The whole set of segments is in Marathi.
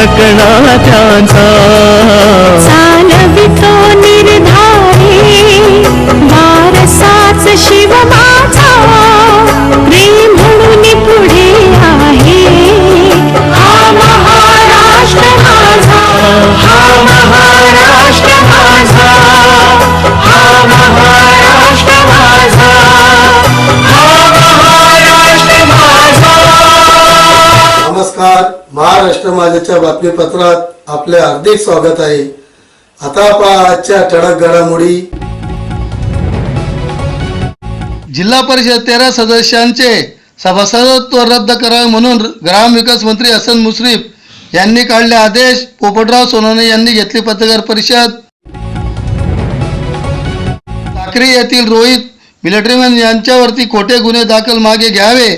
सकणा त्यांचा महाराष्ट्र माझ्याच्या बातमीपत्रात आपले हार्दिक स्वागत आहे. आता पहा आजच्या ठळक घडामोडी. जिल्हा परिषद तेरा सदस्यांचे सभासदत्व रद्द करावे म्हणून ग्रामविकास मंत्री हसन मुश्रीफ यांनी काढले आदेश. पोपटराव सोनवणे यांनी घेतली पत्रकार परिषद. साक्री येथील रोहित मिलिटरीमॅन यांच्यावरती खोटे गुन्हे दाखल मागे घ्यावे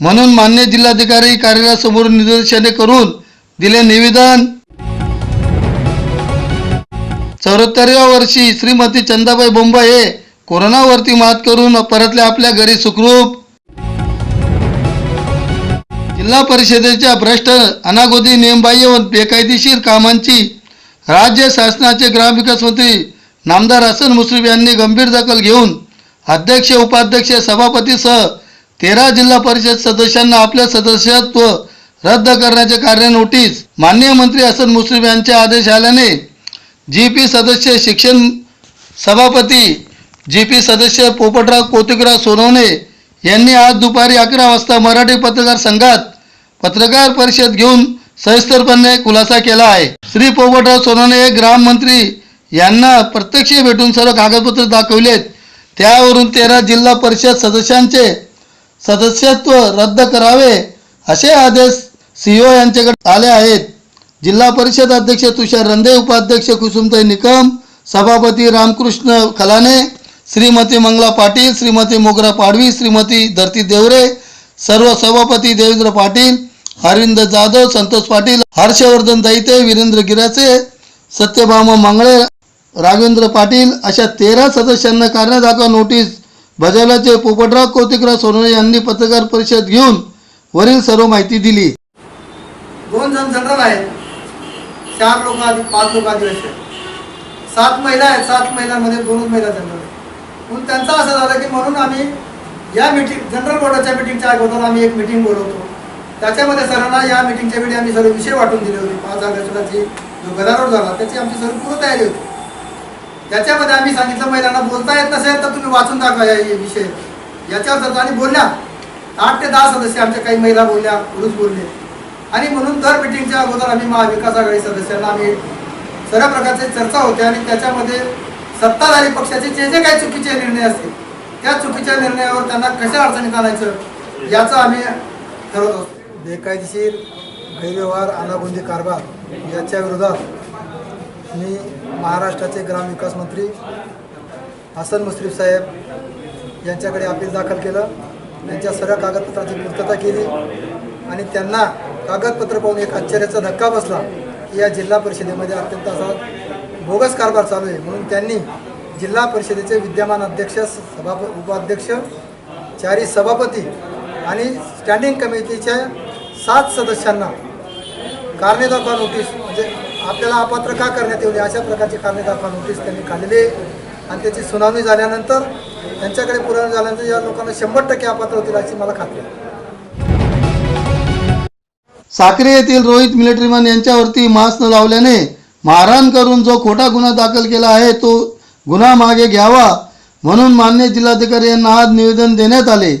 म्हणून मान्य जिल्हाधिकारी कार्यालयासमोर निदर्शने करून दिले निवेदन. चौऱ्याहत्तरव्या वर्षी श्रीमती चंदाबाई बोंबा हे कोरोनावरती मात करून परतले आपल्या घरी सुखरूप. जिल्हा परिषदेच्या भ्रष्ट अनागोदी नियमबाह्य व बेकायदेशीर कामांची राज्य शासनाचे ग्रामविकास मंत्री नामदार हसन मुश्रीफ यांनी गंभीर दखल घेऊन अध्यक्ष उपाध्यक्ष सभापतीसह तेरा जिल्हा परिषद सदस्यांना आपल्या सदस्यत्व रद्द करण्याचे कार्य नोटीस माननीय मंत्री हसन मुश्रीफ यांचे आदेश आल्याने जी पी सदस्य शिक्षण सभापती जी पी सदस्य पोपटराव कोतिकराव सोनवणे यांनी आज दुपारी अकरा वाजता मराठी पत्रकार संघात पत्रकार परिषद घेऊन सविस्तरपणे खुलासा केला आहे. श्री पोपटराव सोनवणे हे ग्राममंत्री यांना प्रत्यक्ष भेटून सर्व कागदपत्र दाखवलेत. त्यावरून तेरा जिल्हा परिषद सदस्यांचे सदस्यत्व रद्द करावे असे आदेश सीओ यांच्याकडे आले आहेत. जिल्हा परिषद अध्यक्ष तुषार रंधे उपाध्यक्ष कुसुमताई निकम सभापती रामकृष्ण खलाने श्रीमती मंगला पाटील श्रीमती मोगरा पाडवी श्रीमती धरती देवरे सर्व सभापती देवेंद्र पाटील अरविंद जाधव संतोष पाटील हर्षवर्धन दैते वीरेंद्र गिराचे सत्यभामा मंगळे राघवेंद्र पाटील अशा तेरा सदस्यांना कारणे दाखवा नोटीस बजावल्याचे पोपटराव कौतिकराव सोनवणे यांनी पत्रकार परिषद घेऊन वरील सर्व माहिती दिली. दोन जण जनरल आहेत. चार लोक आधी पाच लोक आदिवासी आहेत सात महिला आहेत. सात महिलांमध्ये दोनच महिला जनरल आहेत. म्हणून त्यांचं असं झालं की म्हणून आम्ही या मिटिंग जनरल बोर्डाच्या मिटिंगच्या अगोदर आम्ही एक मिटिंग बोलवतो. त्याच्यामध्ये सरांना या मिटिंगच्या वेळी आम्ही सर्व विषय वाटून दिले होते. पाच ऑगस्टलाची जो गदारोळ झाला त्याची आमची सर्व पूर्ण तयारी होती. त्याच्यामध्ये आम्ही सांगितलं महिलांना बोलता येत नसेल तर तुम्ही वाचून दाखवा या विषय. याच्यावर चर्चा आणि बोलल्या. आठ ते दहा सदस्य आमच्या काही महिला बोलल्या पुरुष बोलले. आणि म्हणून दर मिटिंगच्या अगोदर आम्ही महाविकास आघाडी सदस्यांना आम्ही सर्व प्रकारचे चर्चा होते आणि त्याच्यामध्ये सत्ताधारी पक्षाचे जे जे काही चुकीचे निर्णय असतील त्या चुकीच्या निर्णयावर त्यांना कशा अडचणीत आणायचं याचं आम्ही ठरवत असतो. बेकायदेशीर गैरव्यवहार अनागोंदी कारभार याच्या विरोधात मी महाराष्ट्राचे ग्रामविकास मंत्री हसन मुश्रीफ साहेब यांच्याकडे अपील दाखल केलं. त्यांच्या सर्व कागदपत्राची पूर्तता केली आणि त्यांना कागदपत्र पाहून एक आश्चर्याचा धक्का बसला की या जिल्हा परिषदेमध्ये अत्यंत असा बोगस कारभार चालू आहे. म्हणून त्यांनी जिल्हा परिषदेचे विद्यमान अध्यक्ष सभाप उपाध्यक्ष चारी सभापती आणि स्टँडिंग कमिटीच्या सात सदस्यांना कारणे दाखवा नोटीस म्हणजे आपल्याला अपात्र का करण्यात येऊ अशा प्रकारची कारणे दाखवा नोटीस त्यांनी काढलेली आणि त्याची सुनावणी झाल्यानंतर त्यांच्याकडे पुराण झाल्यानंतर या लोकांना शंभर टक्के अपात्र होतील अशी मला खात्री आहे. साक्रे येथील रोहित मिलिटरीमन यांच्यावरती मास्क न लावल्याने मारहाण करून जो खोटा गुन्हा दाखल केला आहे तो गुन्हा मागे घ्यावा म्हणून मान्य जिल्हाधिकारी यांना आज निवेदन देण्यात आले.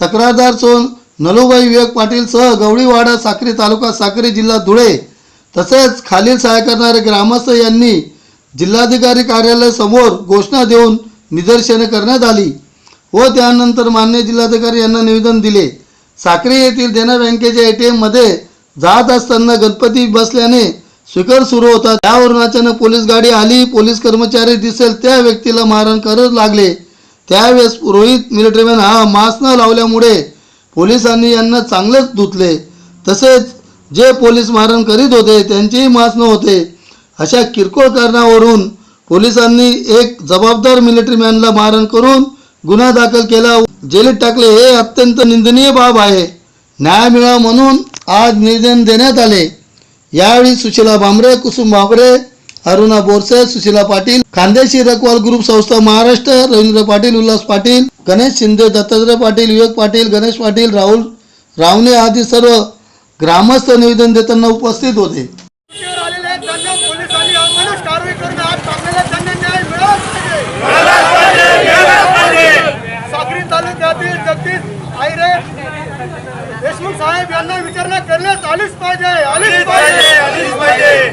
तक्रारदार सोन नलुबाई विवेक पाटील सह गवळीवाडा साक्री तालुका साक्री जिल्हा धुळे तसेच खालील सहाय्य करणारे ग्रामस्थ यांनी जिल्हाधिकारी कार्यालयासमोर घोषणा देऊन निदर्शने करण्यात आली व त्यानंतर मान्य जिल्हाधिकारी यांना निवेदन दिले. साक्री येथील देना बँकेच्या ए टी एममध्ये जात असताना गणपती बसल्याने स्वीकार सुरू होता. त्यावरून अचानक पोलीस गाडी आली. पोलीस कर्मचारी दिसेल त्या व्यक्तीला मारहाण करत लागले. त्यावेळेस रोहित मिलिटरीमॅन हा मास्क न लावल्यामुळे पोलिसांनी यांना चांगलेच धुतले. तसेच जे पोलीस मारहाण करीत होते त्यांचेही मास्क नव्हते. अशा किरकोळ कारणावरून पोलिसांनी एक जबाबदार मिलिटरीमॅनला मारहाण करून गुन्हा दाखल केला. जेलीत टाकले हे अत्यंत निंदनीय बाब आहे. न्याय मिळावा म्हणून आज निवेदन देण्यात आले. यावेळी सुशीला भांबरे कुसुम भांबरे अरुणा बोरसे सुशीला पाटील खानदेशी रखवाल ग्रुप संस्था महाराष्ट्र रवींद्र पाटील उल्हास पाटील गणेश शिंदे दत्तात्रय पाटील विवेक पाटील गणेश पाटील राहुल रावणे आदी सर्व ग्रामस्थ निवेदन देताना उपस्थित होते सुट्टीवर आलेले आहेत, त्यांना पोलिसांनी अमानुष कारवाई करून आज टाकलेल्या त्यांना न्याय मिळालाच पाहिजे साक्री तालुक्यातील जगदीश आयरे देशमुख साहेब यांना विचारणा करण्यात आलीच पाहिजे आलीच पाहिजे. आलीच पाहिजे.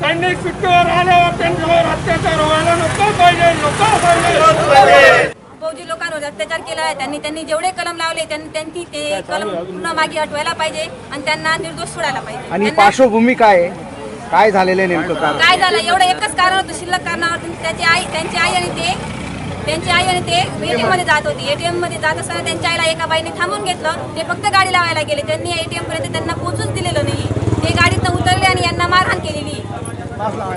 सैनिक सुट्टीवर आल्यावर त्यांच्यावर अत्याचार व्हायला नको पाहिजे नको पाहिजे. फौजी लोकांवर अत्याचार केला आहे त्यांनी त्यांनी जेवढे कलम लावले त्यांनी त्यांनी ते कलम पुन्हा मागे हटवायला पाहिजे आणि त्यांना निर्दोष सोडायला पाहिजे. आणि त्यांना- पार्श्वभूमी काय आहे? काय झालेलं आहे नेमकं कारण? काय झालं? एवढं एकच कारण होतं शिल्लक कारणावर त्याची आई त्यांची आई आणि ते त्यांची आई आणि ते एटीएममध्ये जात होती. एटीएममध्ये जात असताना त्यांच्या आईला एका बाईने थांबून घेतलं. ते फक्त गाडी लावायला गेले. त्यांनी एटीएम पर्यंत त्यांना पोहोचूच दिलेलं नाही. ते गाडीतनं उतरले आणि यांना मारहाण केलेली.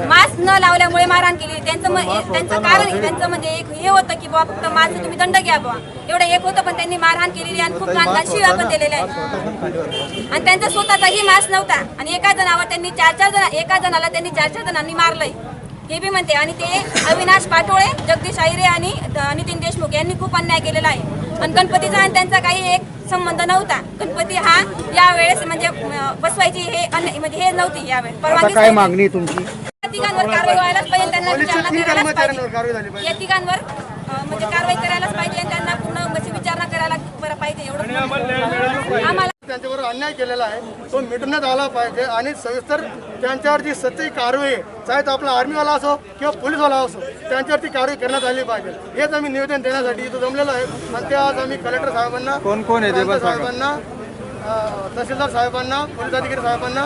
मास्क न लावल्यामुळे मारहाण केली. त्यांचं त्यांचं कारण त्यांचं म्हणजे एक हे होतं की बुवा फक्त मास्क तुम्ही दंड घ्या बुवा. एवढं एक होतं पण त्यांनी मारहाण केलेली आणि खूप घाण शिव्या पण दिलेल्या आहेत आणि त्यांचा स्वतःचाही मास्क नव्हता. आणि एका जणावर त्यांनी चार चार जण एका जणाला त्यांनी चार चार जणांनी मारलंय. हे बी म्हणते. आणि ते अविनाश पाटोळे जगदीश आहिरे आणि नितीन देशमुख यांनी खूप अन्याय केलेला आहे. आणि गणपतीचा आणि त्यांचा काही एक संबंध नव्हता. गणपती हा यावेळेस म्हणजे बसवायची हे अन्याय- म्हणजे हे नव्हती यावेळेस. आता परवानगी काय. मागणी तुमची? या तिघांवर कारवाई व्हायलाच पाहिजे त्यांना विचारणा तीन करायलाच पाहिजे. या तिघांवर म्हणजे कारवाई करायलाच पाहिजे आणि त्यांना पूर्ण म्हणजे विचारणा करायला बरं पाहिजे एवढं. आम्हाला त्यांच्यावर अन्याय केलेला आहे. तो मिटवण्यात आला पाहिजे आणि सविस्तर त्यांच्यावर जी सत्य कारवाई आहे, चाहे तो आपला आर्मीवाला असो किंवा पोलीसवाला असो त्यांच्यावरती कारवाई करण्यात आली पाहिजे. हेच आम्ही निवेदन देण्यासाठी इथं जमलेलो आहे. आणि ते आज आम्ही कलेक्टर साहेबांना कोण कोण आहे ते साहेबांना तहसीलदार साहेबांना पोलीस अधिकारी साहेबांना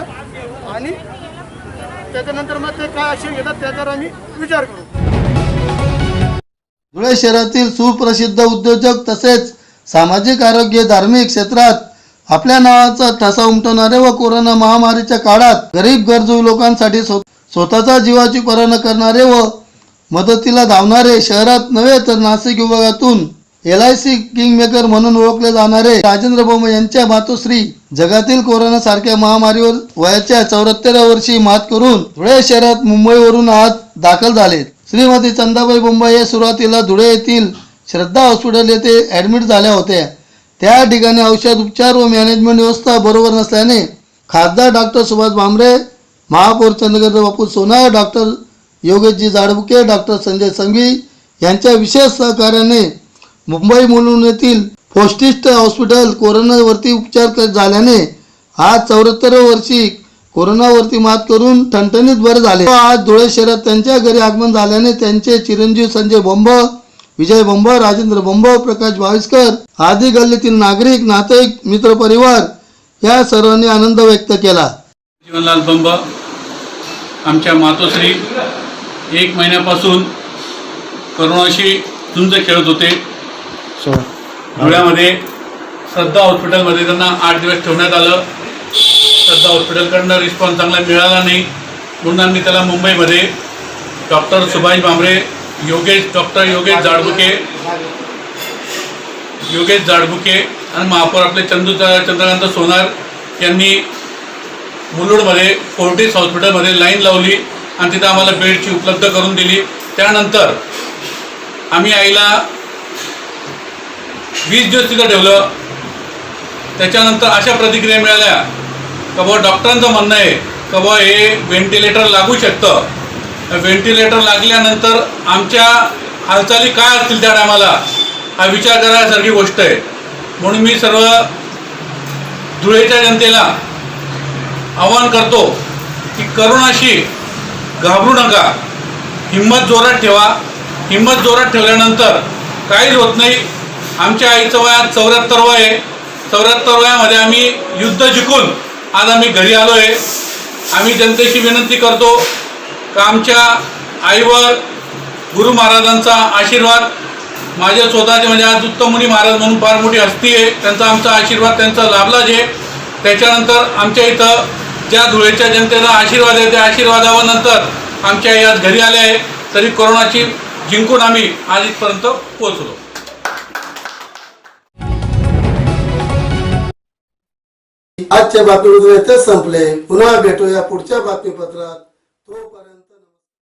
आणि त्याच्यानंतर मग ते काय ॲक्शन घेतात त्याच्यावर आम्ही विचार करू. धुळे शहरातील सुप्रसिद्ध उद्योजक तसेच सामाजिक आरोग्य धार्मिक क्षेत्रात आपल्या नावाचा ठसा उमटवणारे व कोरोना महामारीच्या काळात गरीब गरजू लोकांसाठी स्वतःचा जीवाची पर्वा करणारे व मदतीला धावणारे शहरात नव्हे तर नाशिक विभागातून एल आय सी किंगमेकर म्हणून ओळखले जाणारे राजेंद्र बोम यांच्या मातोश्री जगातील कोरोना सारख्या महामारीवर वयाच्या चौऱ्याहत्तराव्या वर्षी मात करून धुळे शहरात मुंबईवरून आज दाखल झाले श्रीमती चंदाबाई बोंबाई हे सुरुवातीला धुळे येथील श्रद्धा हॉस्पिटल येथे ऍडमिट झाल्या होत्या. त्या ठिकाणी औषध उपचार व मॅनेजमेंट व्यवस्था बरोबर नसल्याने खासदार डॉक्टर सुभाष भामरे महापौर चंद्रकांत बापू सोनार डॉक्टर योगेशजी जाडबुके डॉक्टर संजय संघवी यांच्या विशेष सहकार्याने मुंबई मुलुंड येथील फोस्टिस्ट हॉस्पिटल कोरोनावरती उपचार झाल्याने आज चौऱ्याहत्तर वर्षी कोरोनावरती मात करून ठणठणीत बरे झाले. आज धुळे शहरात त्यांच्या घरी आगमन झाल्याने त्यांचे चिरंजीव संजय बोंब विजय बोंब राजेंद्र बोंब प्रकाश भाविस्कर आदी गल्लीतील नागरिक नातेवाईक मित्रपरिवार या सर्वांनी आनंद व्यक्त केला. जीवनलाल बंब आमच्या मातोश्री एक महिन्यापासून करोनाशी झुंज खेळत होते. धुळ्यामध्ये श्रद्धा हॉस्पिटलमध्ये त्यांना आठ दिवस ठेवण्यात आलं. श्रद्धा हॉस्पिटलकडनं रिस्पॉन्स चांगला मिळाला नाही. म्हणून आम्ही त्याला मुंबईमध्ये डॉक्टर सुभाष भांबरे योगेश डॉक्टर योगेश जाडबुके योगेश जाडबुके आणि महापौर आपले चंदू चंद्रकांत सोनार यांनी मुलुडमध्ये फोर्टीस हॉस्पिटलमध्ये लाईन लावली आणि तिथं आम्हाला बेडची उपलब्ध करून दिली. त्यानंतर आम्ही आईला वीस दिवस तिथं ठेवलं. त्याच्यानंतर अशा प्रतिक्रिया मिळाल्या. का बुवा डॉक्टरांचं म्हणणं आहे का बुवा हे व्हेंटिलेटर लागू शकतं. व्हेंटिलेटर लागल्यानंतर आमच्या हालचाली काय असतील त्या टायमाला हा विचार करण्यासारखी गोष्ट आहे. म्हणून मी सर्व धुळेच्या जनतेला आवाहन करतो की करोनाशी घाबरू नका. हिंमत जोरात ठेवा. हिंमत जोरात ठेवल्यानंतर काहीच होत नाही. आमच्या आईचं वयात चौऱ्याहत्तर वय आहे. चौऱ्याहत्तर वयामध्ये आम्ही युद्ध जिंकून आज आम्ही घरी आलो आहे आम्ही जनतेशी विनंती करतो का आमच्या आईवर गुरु महाराजांचा आशीर्वाद माझ्या स्वतःचे म्हणजे आज उत्तममुनी महाराज म्हणून फार मोठी हस्ती आहे त्यांचा आमचा आशीर्वाद त्यांचा लाभलाच आहे. त्याच्यानंतर आमच्या इथं ज्या धुळेच्या जनतेला आशीर्वाद आहे त्या आशीर्वादावर नंतर आमच्या यात घरी आले आहे. तरी कोरोनाची जिंकून आम्ही आज इथपर्यंत पोहोचलो. आजच्या बातमीपत्र संपले. पुन्हा भेटूया पुढच्या बातमीपत्रात. तो